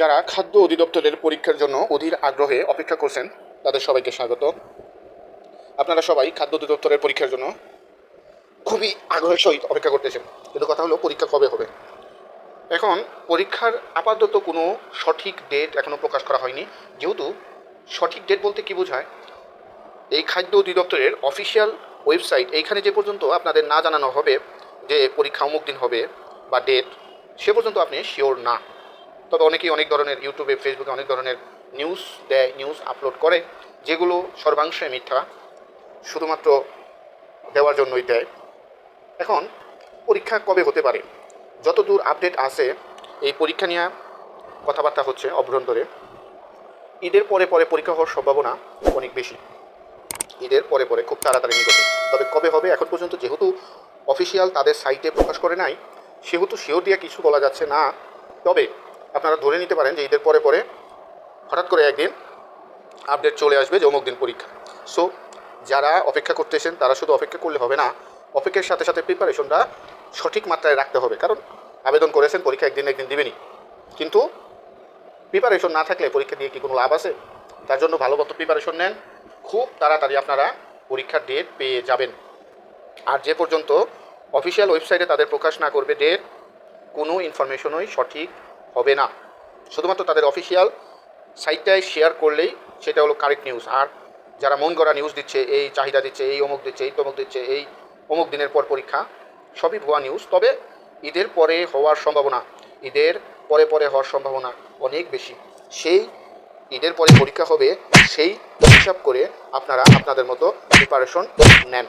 যারা খাদ্য অধিদপ্তরের পরীক্ষার জন্য অধীর আগ্রহে অপেক্ষা করছেন, তাদের সবাইকে স্বাগত। আপনারা সবাই খাদ্য অধিদপ্তরের পরীক্ষার জন্য খুবই আগ্রহের সহিত অপেক্ষা করতেছেন। কিন্তু কথা হলো, পরীক্ষা কবে হবে? এখন পরীক্ষার আপাতত কোনো সঠিক ডেট এখনও প্রকাশ করা হয়নি। যেহেতু সঠিক ডেট বলতে কি বোঝায়? এই খাদ্য অধিদপ্তরের অফিসিয়াল ওয়েবসাইট এইখানে যে পর্যন্ত আপনাদের না জানানো হবে যে পরীক্ষা অমুক দিন হবে বা ডেট সে পর্যন্ত আপনি শিওর না। তবে অনেকেই অনেক ধরনের ইউটিউবে, ফেসবুকে অনেক ধরনের নিউজ দেয় নিউজ আপলোড করে, যেগুলো সর্বাংশে মিথ্যা, শুধুমাত্র দেওয়ার জন্যই দেয়। এখন, পরীক্ষা কবে হতে পারে? যতদূর আপডেট আছে, এই পরীক্ষা নিয়ে কথাবার্তা হচ্ছে অভ্যন্তরে। ঈদের পরে পরে পরীক্ষা হওয়ার সম্ভাবনা অনেক বেশি। ঈদের পরে পরে খুব তাড়াতাড়ি নিকটে তবে কবে হবে, এখন পর্যন্ত যেহেতু অফিসিয়াল তাদের সাইটে প্রকাশ করে নাই, সেহেতু শিওর দিয়ে কিছু বলা যাচ্ছে না। তবে আপনারা ধরে নিতে পারেন যে ঈদের পরে পরে হঠাৎ করে একদিন আপডেট চলে আসবে যে অমুক দিন পরীক্ষা। সো যারা অপেক্ষা করতেছেন তারা শুধু অপেক্ষা করলে হবে না, অপেক্ষার সাথে সাথে প্রিপারেশনটা সঠিক মাত্রায় রাখতে হবে। কারণ আবেদন করেছেন, পরীক্ষা একদিন একদিন দিবেনি কিন্তু প্রিপারেশন না থাকলে পরীক্ষা দিয়ে কি কোনো লাভ আছে? তার জন্য ভালো মতো প্রিপারেশন নেন। খুব তাড়াতাড়ি আপনারা পরীক্ষার ডেট পেয়ে যাবেন। আর যে পর্যন্ত অফিসিয়াল ওয়েবসাইটে তাদের প্রকাশ না করবে ডেট কোনো ইনফরমেশনই সঠিক হবে না। শুধুমাত্র তাদের অফিসিয়াল সাইটটায় শেয়ার করলেই সেটা হলো কারেক্ট নিউজ আর যারা মন গড়া নিউজ দিচ্ছে, এই চাহিদা দিচ্ছে, এই অমুক দিচ্ছে, এই তমুক দিচ্ছে, এই অমুক দিনের পর পরীক্ষা, সবই ভুয়া নিউজ তবে ঈদের পরে হওয়ার সম্ভাবনা, ঈদের পরে পরে হওয়ার সম্ভাবনা অনেক বেশি। সেই ঈদের পরে পরীক্ষা হবে, সেই হিসাব করে আপনারা আপনাদের মতো প্রিপারেশন নেন।